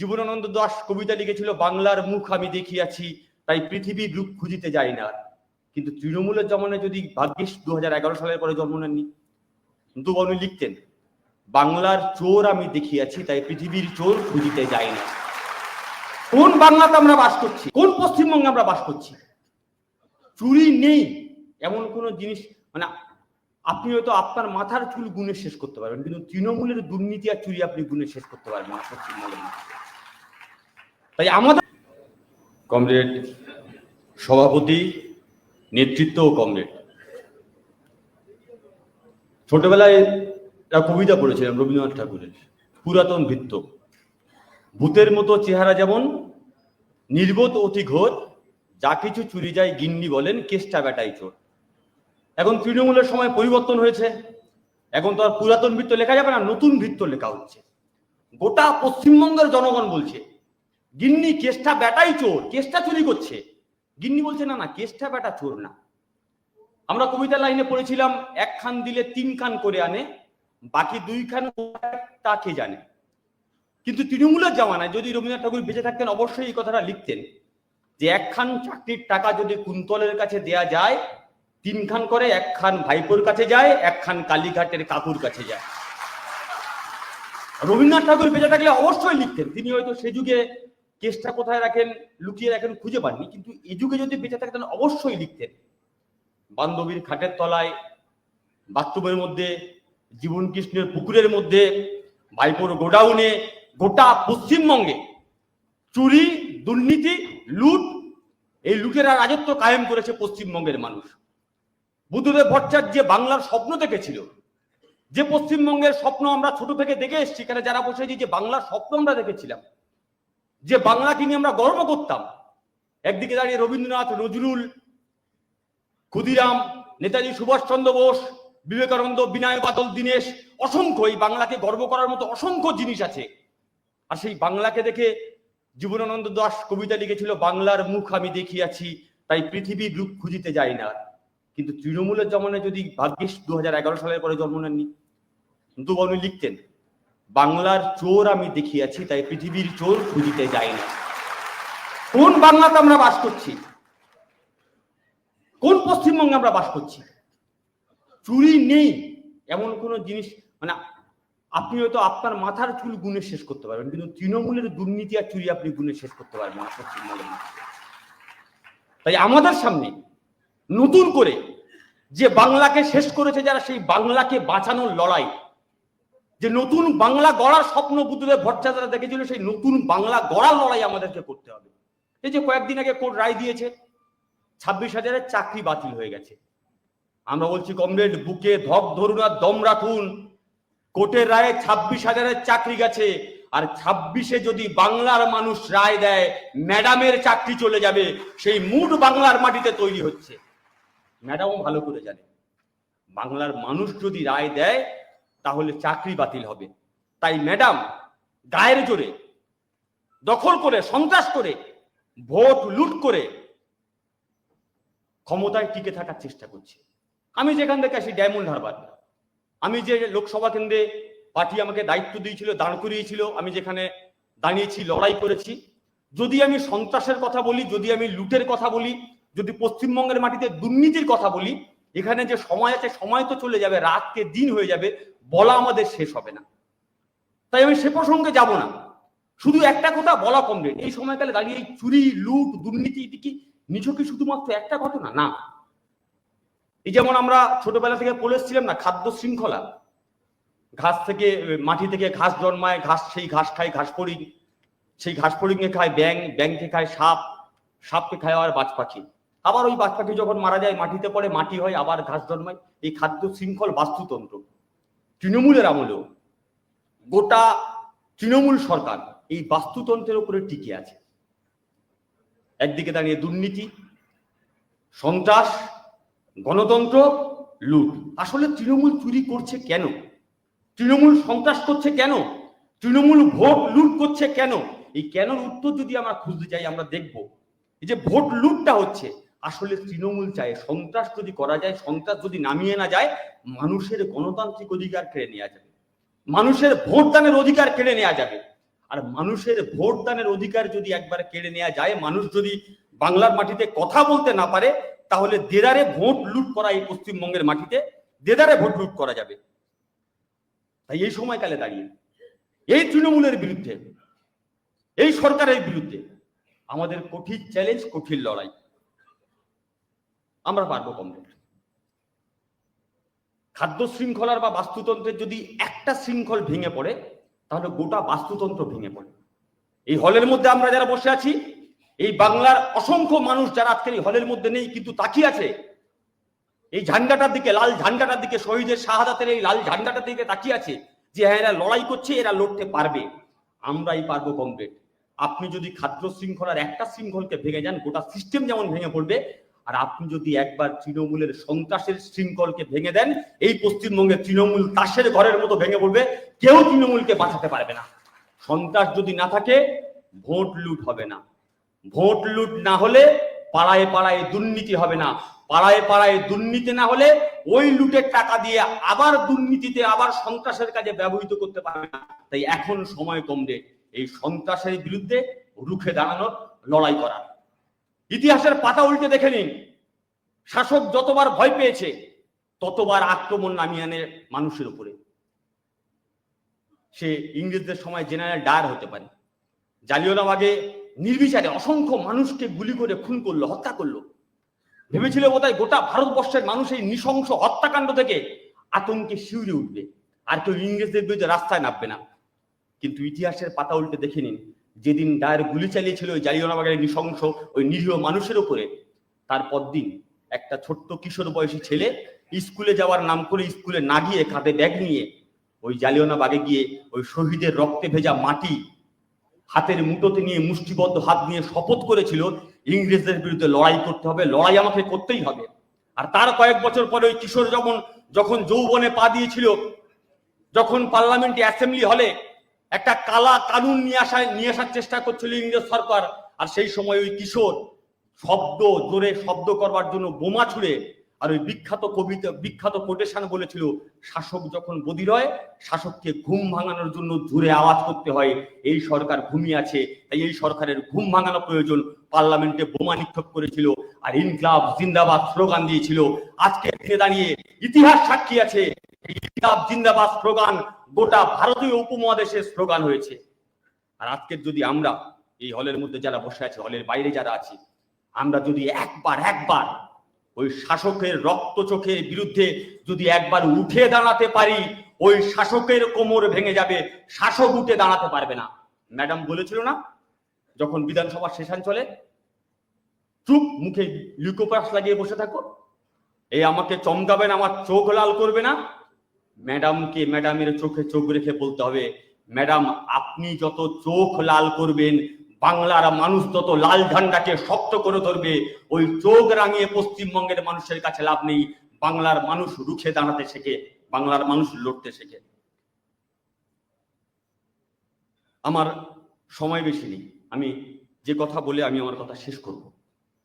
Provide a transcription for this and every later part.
জীবনানন্দ দাস কবিতা লিখেছিল, বাংলার মুখ আমি দেখিয়াছি, তাই পৃথিবীর রূপ খুঁজিতে যাই না। কিন্তু তৃণমূলের জমানায় যদি ভাগ্যিস দু সালের পরে জন্ম নেননি, কিন্তু উনি লিখতেন, বাংলার চোর আমি দেখিয়াছি, তাই পৃথিবীর চোর খুঁজিতে যাই না। কোন বাংলাতে আমরা বাস করছি? কোন পশ্চিমবঙ্গে আমরা বাস করছি? চুরি নেই, এমন কোনো জিনিস মানে আপনি হয়তো আপনার মাথার চুল গুনে শেষ করতে পারবেন, কিন্তু তৃণমূলের দুর্নীতি আর চুরি আপনি গুনে শেষ করতে পারবেন পশ্চিমবঙ্গের মধ্যে। তাই আমাদের কমরেড সভাপতি, নেতৃত্ব ও কমরেড। ছোটবেলায় কবিতা পড়েছিলাম রবীন্দ্রনাথ ঠাকুরের, পুরাতন ভিত্ত ভূতের মতো চেহারা যেমন, নির্বোধ অতি ঘোর, যা কিছু চুরি যায় গিন্নি বলেন, কেষ্টা বেটাই চোর। এখন তৃণমূলের সময় পরিবর্তন হয়েছে। এখন তো আর পুরাতন বৃত্ত লেখা যাবে না, নতুন বৃত্ত লেখা হচ্ছে। গোটা পশ্চিমবঙ্গের জনগণ বলছে গিন্নি, কেষ্টা বেটাই চোর, কেষ্টা চুরি করছে। গিন্নি বলছে, না না, কেষ্টা বেটা চোর না। আমরা কবিতা লাইনে পড়েছিলাম, এক খান দিলে তিন খান করে আনে, বাকি দুই খান কোথায় তা জানে? কিন্তু তৃণমূলের জামানায় যদি রবীন্দ্রনাথ ঠাকুর বেঁচে থাকতেন, অবশ্যই এই কথাটা লিখতেন যে একখান চাকরির টাকা যদি কুন্তলের কাছে দেয়া যায় তিনখান করে একখান ভাইপোর কাছে যায় একখান কালীঘাটের কাকুর কাছে যায়। রবীন্দ্রনাথ ঠাকুর বেঁচে থাকলে অবশ্যই লিখতেন। তিনি হয়তো সে যুগে কেসটা কোথায় রাখেন লুকিয়ে রাখেন খুঁজে পাননি। কিন্তু এই যুগে যদি বেঁচে থাকতেন অবশ্যই লিখতেন। বান্ধবীর খাটের তলায় বাথরুমের মধ্যে জীবন কৃষ্ণের পুকুরের মধ্যে ভাইপোর গোডাউনে গোটা পশ্চিমবঙ্গে চুরি দুর্নীতি লুট এই লুটেরা রাজত্ব কায়েম করেছে পশ্চিমবঙ্গের মানুষ। বুদ্ধদেব ভট্টাচার্য যে বাংলার স্বপ্ন দেখেছিল যে পশ্চিমবঙ্গের স্বপ্ন আমরা ছোট থেকে দেখে এসেছি যারা বসে আছি, যে বাংলার স্বপ্ন আমরা দেখেছিলাম যে বাংলাকে নিয়ে আমরা গর্ব করতাম। একদিকে দাঁড়িয়ে রবীন্দ্রনাথ, নজরুল, ক্ষুদিরাম, নেতাজি সুভাষচন্দ্র বোস, বিবেকানন্দ বিনয় বাদল, দীনেশ, অসংখ্য এই বাংলাকে গর্ব করার মতো অসংখ্য জিনিস আছে। আর সেই বাংলাকে দেখে জীবনানন্দ দাস কবিতা লিখেছিল, বাংলার মুখ আমি দেখিয়াছি, তাই পৃথিবীর রূপ খুঁজিতে যাই না। কিন্তু তৃণমূলের জমানায় যদি ভাগ্যিস দু সালের পরে জন্ম নেননি কিন্তু লিখতেন। বাংলার চোর আমি দেখিয়াছি, তাই পৃথিবীর চোর খুঁজিতে যাই না। কোন বাংলাতে আমরা বাস করছি? কোন পশ্চিমবঙ্গে আমরা বাস করছি? চুরি নেই, এমন কোন জিনিস মানে আপনি হয়তো আপনার মাথার চুল গুনে শেষ করতে পারবেন, কিন্তু তৃণমূলের দুর্নীতি আর চুরি আপনি গুনে শেষ করতে পারবেন না পশ্চিমবঙ্গের তাই আমাদের সামনে নতুন করে যে বাংলাকে শেষ করেছে যারা, সেই বাংলাকে বাঁচানোর লড়াই যে নতুন বাংলা গড়ার স্বপ্ন বুদ্ধদেব ভট্টাচার্য দেখেছিল, সেই নতুন বাংলা গড়ার লড়াই আমাদেরকে করতে হবে। এই যে কয়েকদিন আগে কোর্ট রায় দিয়েছে, ছাব্বিশ হাজারের চাকরি বাতিল হয়ে গেছে। আমরা বলছি, কমরেড, বুকে ধক ধরুন আর দম রাখুন। কোর্টের রায়ে ছাব্বিশ হাজারের চাকরি গেছে, আর ছাব্বিশে যদি বাংলার মানুষ রায় দেয়, ম্যাডামের চাকরি চলে যাবে। সেই মুড বাংলার মাটিতে তৈরি হচ্ছে। ম্যাডামও ভালো করে জানে, বাংলার মানুষ যদি রায় দেয় তাহলে চাকরি বাতিল হবে। তাই ম্যাডাম, গায়ের জোরে দখল করে, সন্ত্রাস করে, ভোট লুট করে ক্ষমতায় টিকে থাকার চেষ্টা করছে। আমি যেখান থেকে আসি ডায়মন্ড হারবার আমি যে লোকসভা কেন্দ্রে পার্টি আমাকে দায়িত্ব দিয়েছিল, দাঁড় করিয়েছিল, আমি যেখানে দাঁড়িয়েছি, লড়াই করেছি, যদি আমি সন্ত্রাসের কথা বলি, যদি আমি লুটের কথা বলি, যদি পশ্চিমবঙ্গের মাটিতে দুর্নীতির কথা বলি এখানে যে সময় আছে, সময় তো চলে যাবে, রাতকে দিন হয়ে যাবে, বলা আমাদের শেষ হবে না। তাই আমি সে প্রসঙ্গে যাব না। শুধু একটা কথা বলা কমরেড এই সময়কালে দাঁড়িয়ে এই চুরি, লুট, দুর্নীতি এটি কি শুধুমাত্র একটা ঘটনা? না। এই যেমন আমরা ছোটবেলা থেকে পড়ে এসেছিলাম না, খাদ্য শৃঙ্খলা। ঘাস থেকে, মাটি থেকে ঘাস জন্মায়, ঘাস সেই ঘাস খায়, ঘাস ফড়িং। সেই ঘাস ফড়িংয়ে খায় ব্যাং ব্যাংকে খায় সাপ, সাপকে খায় আবার বাজ পাখি। আবার ওই পাখি যখন মারা যায়, মাটিতে পড়ে, মাটি হয়, আবার ঘাস জন্মায়। এই খাদ্য শৃঙ্খল বাস্তুতন্ত্র। তৃণমূলের আমলেও গোটা তৃণমূল সরকার এই বাস্তুতন্ত্রের উপরে টিকে আছে। একদিকে দাঁড়িয়ে দুর্নীতি, সন্ত্রাস, গণতন্ত্র, লুট। আসলে তৃণমূল চুরি করছে কেন? তৃণমূল সন্ত্রাস করছে কেন? তৃণমূল ভোট লুট করছে কেন? এই কেন উত্তর যদি আমরা খুঁজতে চাই আমরা দেখব। এই যে ভোট লুটটা হচ্ছে আসলে তৃণমূল চায়, সন্ত্রাস যদি করা যায়, সন্ত্রাস যদি নামিয়ে না যায়, মানুষের গণতান্ত্রিক অধিকার কেড়ে নেওয়া যাবে। মানুষের ভোটদানের অধিকার কেড়ে নেওয়া যাবে। আর মানুষের ভোট দানের অধিকার যদি একবার কেড়ে নেওয়া যায়, মানুষ যদি বাংলার মাটিতে কথা বলতে না পারে, তাহলে দেদারে ভোট লুট করা এই পশ্চিমবঙ্গের মাটিতে, দেদারে ভোট লুট করা যাবে। তাই এই সময়কালে দাঁড়িয়ে, এই তৃণমূলের বিরুদ্ধে, এই সরকারের বিরুদ্ধে আমাদের কঠিন চ্যালেঞ্জ কঠিন লড়াই। আমরা পারব কমপ্লিট খাদ্য শৃঙ্খলার বা বাস্তুতন্ত্রের যদি একটা শৃঙ্খল ভেঙে পড়ে, তাহলে গোটা বাস্তুতন্ত্র ভেঙে পড়ে। এই হলের মধ্যে আমরা যারা বসে আছি, এই বাংলার অসংখ্য মানুষ যারা আজকের এই হলের মধ্যে নেই, কিন্তু তাকিয়ে আছে, এই ঝান্ডাটার দিকে, লাল ঝান্ডাটার দিকে, শহীদের শাহাদাতের এই লাল ঝান্ডাটার দিকে তাকিয়ে আছে, যে হ্যাঁ এরা লড়াই করছে, এরা লড়তে পারবে। আমরাই পারব কমপ্লিট আপনি যদি খাদ্য শৃঙ্খলার একটা শৃঙ্খলকে ভেঙে যান, গোটা সিস্টেম যেমন ভেঙে পড়বে আর আপনি যদি একবার তৃণমূলের সন্ত্রাসের শৃঙ্খলকে ভেঙে দেন, এই পশ্চিমবঙ্গে তৃণমূল তাসের ঘরের মতো ভেঙে পড়বে, কেউ তৃণমূলকে বাঁচাতে পারবে না। সন্ত্রাস যদি না থাকে, ভোট লুট হবে না। ভোট লুট না হলে পাড়ায় পাড়ায় দুর্নীতি হবে না। পাড়ায় পাড়ায় দুর্নীতি না হলে ওই লুটের টাকা দিয়ে আবার দুর্নীতিতে, আবার সন্ত্রাসের কাজে ব্যবহৃত করতে পারবে না। তাই এখন সময় কমবে এই সন্ত্রাসের বিরুদ্ধে রুখে দাঁড়ানোর, লড়াই করার। ইতিহাসের পাতা উল্টে দেখে নিন। শাসক যতবার ভয় পেয়েছে, ততবার আক্রমণ নামিয়ে আনে মানুষের উপরে। সে ইংরেজদের সময় জেনারেল ডায়ার হতে পারে। জালিয়ানবাগে নির্বিচারে অসংখ্য মানুষকে গুলি করে খুন করল, হত্যা করল। ভেবেছিল বোধহয় গোটা ভারতবর্ষের মানুষ এই নৃশংস হত্যাকাণ্ড থেকে আতঙ্কে শিউরে উঠবে। আর কেউ ইংরেজদের বিরুদ্ধে রাস্তায় নামবে না। কিন্তু ইতিহাসের পাতা উল্টে দেখে নিন যেদিন ডায়ের গুলি চালিয়েছিল ওই জালিয়ানবাগের নৃশংস, ওই নিরীহ মানুষের উপরে তারপর দিন একটা ছোট্ট কিশোর বয়সী ছেলে স্কুলে যাওয়ার নাম করে স্কুলে না গিয়ে কাঁধে ব্যাগ নিয়ে ওই জালিয়ানবাগে গিয়ে ওই শহীদের রক্তে ভেজা মাটি হাতের মুঠোতে নিয়ে মুষ্টিবদ্ধ হাত নিয়ে শপথ করেছিল, ইংরেজদের বিরুদ্ধে লড়াই করতে হবে, লড়াই আমাকে করতেই হবে। আর তার কয়েক বছর পরে ওই কিশোর যখন যখন যৌবনে পা দিয়েছিল, যখন পার্লামেন্টে অ্যাসেম্বলি হলে একটা কালা কানুন নিয়ে আসা নিয়ে আসার চেষ্টা করছিল ইংরেজ সরকার। আর সেই সময় ওই কিশোর শব্দ, জোরে শব্দ করবার জন্য বোমা ছুড়ে আর ওই বিখ্যাত কবিতা, বিখ্যাত কোটেশন বলেছিল, শাসক যখন বদির হয় শাসককে ঘুম ভাঙানোর জন্য জোরে আওয়াজ করতে হয়। এই সরকার ঘুমিয়ে আছে, তাই এই সরকারের ঘুম ভাঙানো প্রয়োজন। পার্লামেন্টে বোমা নিক্ষেপ করেছিল আর ইনকলাব জিন্দাবাদ স্লোগান দিয়েছিল, আজকে দাঁড়িয়ে ইতিহাস সাক্ষী আছে। ইনকলাব জিন্দাবাদ স্লোগান, গোটা ভারতীয় উপমহাদেশের স্লোগান হয়েছে। আর আজকের যদি আমরা এই হলের মধ্যে যারা বসে আছে, হলের বাইরে যারা আছি, আমরা যদি একবার একবার ওই শাসকের রক্ত চোখের বিরুদ্ধে যদি একবার উঠে দাঁড়াতে পারি, ওই শাসকের কোমর ভেঙে যাবে, শাসক উঠে দাঁড়াতে পারবে না। ম্যাডাম বলেছিল না, যখন বিধানসভা সেশন চলে, চুপ মুখে লিউকোপাস লাগিয়ে বসে থাকো। এই আমাকে চমকাবেন, আমার চোখ লাল করবে না। ম্যাডামকে ম্যাডামের চোখে চোখ রেখে বলতে হবে, ম্যাডাম, আপনি যত চোখ লাল করবেন, বাংলার মানুষ তত লাল ঝান্ডাকে শক্ত করে ধরবে, ওই চোখ রাঙিয়ে পশ্চিমবঙ্গের মানুষের কাছে লাভ নেই, বাংলার মানুষ রুখে দাঁড়াতে শেখে, বাংলার মানুষ লড়তে শেখে। আমার সময় বেশি নেই, আমি যে কথা বলে আমি আমার কথা শেষ করব।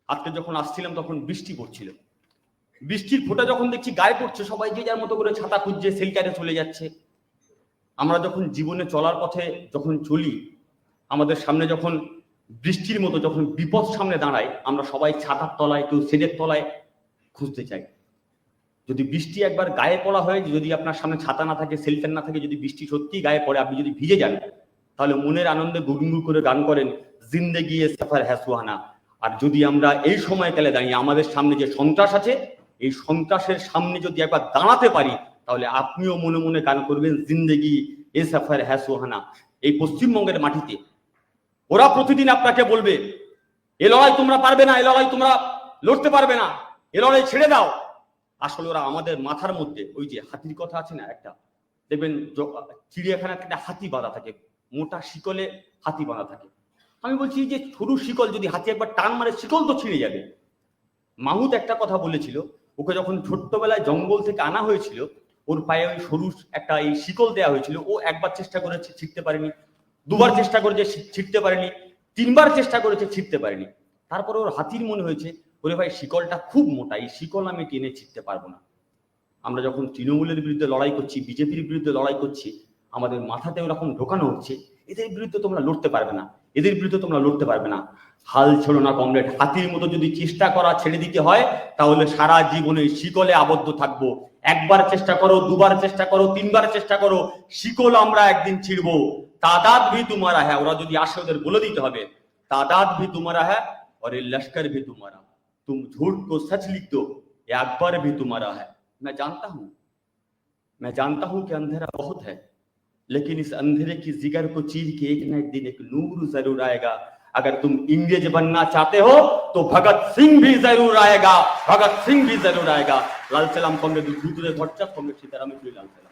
আজকে যখন আসছিলাম তখন বৃষ্টি পড়ছিল। বৃষ্টির ফোঁটা যখন দেখছি, গায়ে পড়ছে, সবাই যে যার মতো করে ছাতা খুঁজছে সেলটারে চলে যাচ্ছে। আমরা যখন জীবনে চলার পথে যখন চলি, আমাদের সামনে যখন বৃষ্টির মতো যখন বিপদ সামনে দাঁড়ায়, আমরা সবাই ছাতার তলায় কেউ শেডের তলায় খুঁজতে চাই। যদি বৃষ্টি একবার গায়ে পড়া হয়, যদি আপনার সামনে ছাতা না থাকে সেলফেন না থাকে, যদি বৃষ্টি সত্যি গায়ে পড়ে, আপনি যদি ভিজে যান, তাহলে মনের আনন্দে গুড়গুড় করে গান করেন, জিন্দেগি সাফার হ্যাসুহানা আর যদি আমরা এই সময়কালে দাঁড়িয়ে আমাদের সামনে যে সন্ত্রাস আছে এই সন্ত্রাসের সামনে যদি একবার দাঁড়াতে পারি, তাহলে আপনিও মনে মনে গান করবেন, জিন্দেগি এ সাফার হ্যাসুহানা এই পশ্চিমবঙ্গের মাটিতে। ওরা প্রতিদিন আপনাকে বলবে, এ লড়াই তোমরা পারবে না, এ লড়াই তোমরা লড়তে পারবে না, এ লড়াই ছেড়ে দাও। আসলে ওরা আমাদের মাথার মধ্যে ওই যে হাতির কথা আছে না, একটা, দেখবেন চিড়িয়াখানাতে একটা হাতি বাঁধা থাকে, মোটা শিকলে হাতি বাঁধা থাকে। আমি বলছি যে সরু শিকল যদি হাতি একবার টান মারে, শিকল তো ছিঁড়ে যাবে। মাহুত একটা কথা বলেছিল ওকে যখন ছোট্টবেলায় জঙ্গল থেকে আনা হয়েছিল, ওর পায়ে ওই সরু একটা এই শিকল দেওয়া হয়েছিল, ও একবার চেষ্টা করেছে ছিঁড়তে পারেনি, দুবার চেষ্টা করেছে ছিটতে পারেনি, তিনবার চেষ্টা করেছে ছিটতে পারেনি। তারপরে ওর হাতির মনে হয়েছে, ওরে ভাই, শিকলটা খুব মোটা, এই শিকল আমি টেনে ছিটতে পারব না। আমরা যখন তৃণমূলের বিরুদ্ধে লড়াই করছি, বিজেপির বিরুদ্ধে লড়াই করছি, আমাদের মাথাতে ওরকম ঢোকানো হচ্ছে, এদের বিরুদ্ধে তোমরা লড়তে পারবে না। এদের বিরুদ্ধে তোমরা লড়তে পারবে না হাল ছোড়ো না কমরেড হাতির মতো যদি চেষ্টা করা ছেড়ে দিতে হয় তাহলে সারা জীবনে শিকলে আবদ্ধ থাকবো একবার চেষ্টা করো দুবার চেষ্টা করো তিনবার চেষ্টা করো শিকল আমরা একদিন ছিড়বো তাদাদ ভি তোমারা হ্যাঁ ওরা যদি আসে ওদের বলে দিতে হবে तादाद भी तुम्हारा है और ये लश्कर भी तुम्हारा तुम झूठ को सच लिख दो ये अकबर भी तुम्हारा है मैं जानता हूं मैं जानता हूं कि अंधेरा बहुत है लेकिन इस अंधेरे की जिगर को चीर के एक न एक दिन एक नूर ज़रूर आएगा। अगर तुम इंग्रेज बनना चाहते हो तो भगत सिंह भी ज़रूर आएगा। भगत सिंह भी ज़रूर आएगा। लाल सलाम कांग्रेस दूसरे भट्टा कांग्रेस सीताराम लाल सलाम